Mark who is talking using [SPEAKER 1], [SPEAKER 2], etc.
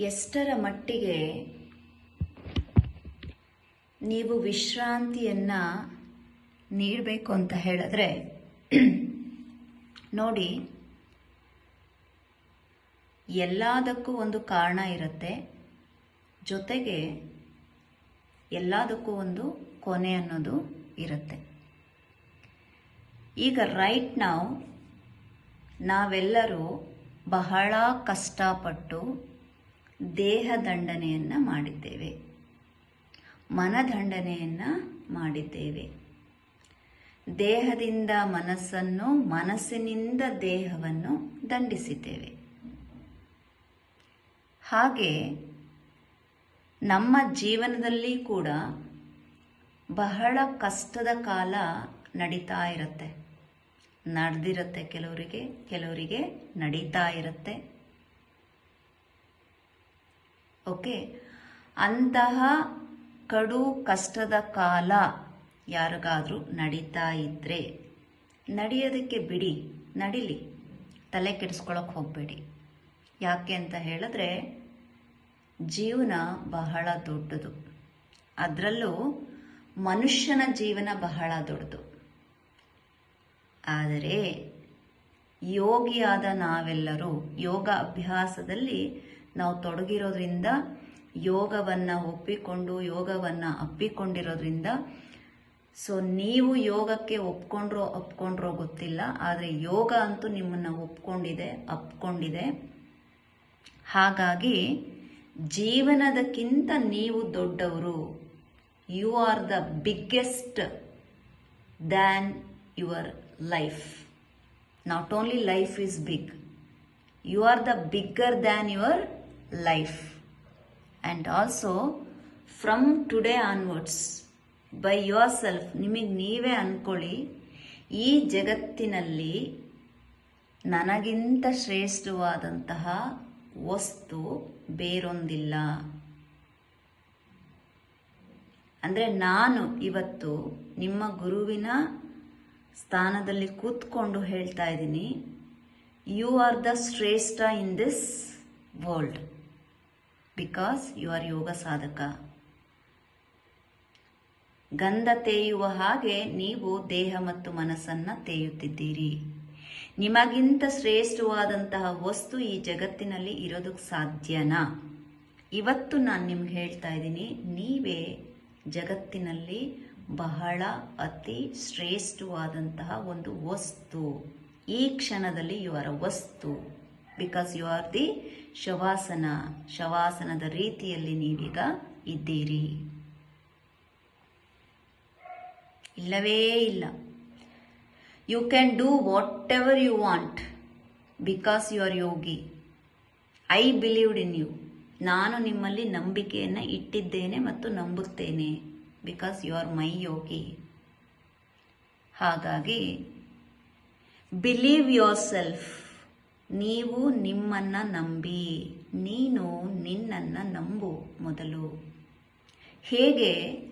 [SPEAKER 1] ಎಷ್ಟರ ಮಟ್ಟಿಗೆ ನೀವು ವಿಶ್ರಾಂತಿಯನ್ನು ನೀಡಬೇಕು ಅಂತ ಹೇಳಿದ್ರೆ, ನೋಡಿ, ಎಲ್ಲದಕ್ಕೂ ಒಂದು ಕಾರಣ ಇರುತ್ತೆ. ಜೊತೆಗೆ ಎಲ್ಲದಕ್ಕೂ ಒಂದು ಕೊನೆ ಅನ್ನೋದು ಇರುತ್ತೆ. ಈಗ ರೈಟ್ ನಾವು ನಾವೆಲ್ಲರೂ ಬಹಳ ಕಷ್ಟಪಟ್ಟು ದೇಹ ದಂಡನೆಯನ್ನು ಮಾಡಿದ್ದೇವೆ. ಮನದಂಡನೆಯನ್ನು ಮಾಡಿದ್ದೇವೆ. ದೇಹದಿಂದ ಮನಸ್ಸನ್ನು ಮನಸ್ಸಿನಿಂದ ದೇಹವನ್ನು ದಂಡಿಸಿದ್ದೇವೆ. ಹಾಗೆ ನಮ್ಮ ಜೀವನದಲ್ಲಿ ಕೂಡ ಬಹಳ ಕಷ್ಟದ ಕಾಲ ನಡೀತಾ ಇರುತ್ತೆ. ನಡೆದಿರುತ್ತೆ ಕೆಲವರಿಗೆ ಕೆಲವರಿಗೆ ನಡೀತಾ ಇರುತ್ತೆ. ಓಕೆ? ಅಂತಹ ಕಡು ಕಷ್ಟದ ಕಾಲ ಯಾರಿಗಾದರೂ ನಡೀತಾ ಇದ್ದರೆ ನಡೆಯೋದಕ್ಕೆ ಬಿಡಿ, ನಡಿಲಿ, ತಲೆ ಕೆಡಿಸ್ಕೊಳಕ್ಕೆ ಹೋಗಬೇಡಿ. ಯಾಕೆ ಅಂತ ಹೇಳಿದ್ರೆ, ಜೀವನ ಬಹಳ ದೊಡ್ಡದು. ಅದರಲ್ಲೂ ಮನುಷ್ಯನ ಜೀವನ ಬಹಳ ದೊಡ್ಡದು. ಆದರೆ, ಯೋಗಿಯಾದ ನಾವೆಲ್ಲರೂ ಯೋಗ ಅಭ್ಯಾಸದಲ್ಲಿ ನಾವು ತೊಡಗಿರೋದ್ರಿಂದ ಯೋಗವನ್ನು ಒಪ್ಪಿಕೊಂಡು, ಯೋಗವನ್ನು ಅಪ್ಪಿಕೊಂಡಿರೋದ್ರಿಂದ, ಸೊ ನೀವು ಯೋಗಕ್ಕೆ ಒಪ್ಕೊಂಡ್ರೋ ಒಪ್ಕೊಂಡ್ರೋ ಗೊತ್ತಿಲ್ಲ, ಆದರೆ ಯೋಗ ಅಂತೂ ನಿಮ್ಮನ್ನು ಒಪ್ಕೊಂಡಿದೆ, ಅಪ್ಕೊಂಡಿದೆ. ಹಾಗಾಗಿ ಜೀವನದಕ್ಕಿಂತ ನೀವು ದೊಡ್ಡವರು you are the biggest than your life not only life is big you are the bigger than your life and also from today onwards, by yourself ನಿಮಗೆ ನೀವೇ ಅಂದ್ಕೊಳ್ಳಿ ಈ ಜಗತ್ತಿನಲ್ಲಿ ನನಗಿಂತ ಶ್ರೇಷ್ಠವಾದಂತಹ ವಸ್ತು ಬೇರೊಂದಿಲ್ಲ. ಅಂದರೆ ನಾನು ಇವತ್ತು ನಿಮ್ಮ ಗುರುವಿನ ಸ್ಥಾನದಲ್ಲಿ ಕೂತ್ಕೊಂಡು ಹೇಳ್ತಾ ಇದ್ದೀನಿ ಯು ಆರ್ ದ ಶ್ರೇಷ್ಠ in this world because you are ಯೋಗ ಸಾಧಕ ಗಂಧ ತೇಯುವ ಹಾಗೆ ನೀವು ದೇಹ ಮತ್ತು ಮನಸ್ಸನ್ನು ತೇಯುತ್ತಿದ್ದೀರಿ. ನಿಮಗಿಂತ ಶ್ರೇಷ್ಠವಾದಂತಹ ವಸ್ತು ಈ ಜಗತ್ತಿನಲ್ಲಿ ಇರೋದಕ್ಕೆ ಸಾಧ್ಯನಾ. ಇವತ್ತು ನಾನು ನಿಮ್ಗೆ ಹೇಳ್ತಾ ಇದ್ದೀನಿ, ನೀವೇ ಜಗತ್ತಿನಲ್ಲಿ ಬಹಳ ಅತಿ ಶ್ರೇಷ್ಠವಾದಂತಹ ಒಂದು ವಸ್ತು. ಈ ಕ್ಷಣದಲ್ಲಿ ಇವರ ವಸ್ತು. Because you are the shavasana ಶವಾಸನದ ರೀತಿಯಲ್ಲಿ ನೀವೀಗ ಇದ್ದೀರಿ. ಇಲ್ಲವೇ ಇಲ್ಲ. You can do whatever you want because you are yogi I believed in you ನಾನು ನಿಮ್ಮಲ್ಲಿ ನಂಬಿಕೆಯನ್ನು ಇಟ್ಟಿದ್ದೇನೆ ಮತ್ತು ನಂಬುತ್ತೇನೆ because you are my yogi ಹಾಗಾಗಿ ಬಿಲೀವ್ ಯೋರ್ ಸೆಲ್ಫ್ ನೀವು ನಿಮ್ಮನ್ನು ನಂಬಿ ನೀನು ನಿನ್ನನ್ನು ನಂಬು ಮೊದಲು. ಹೇಗೆ?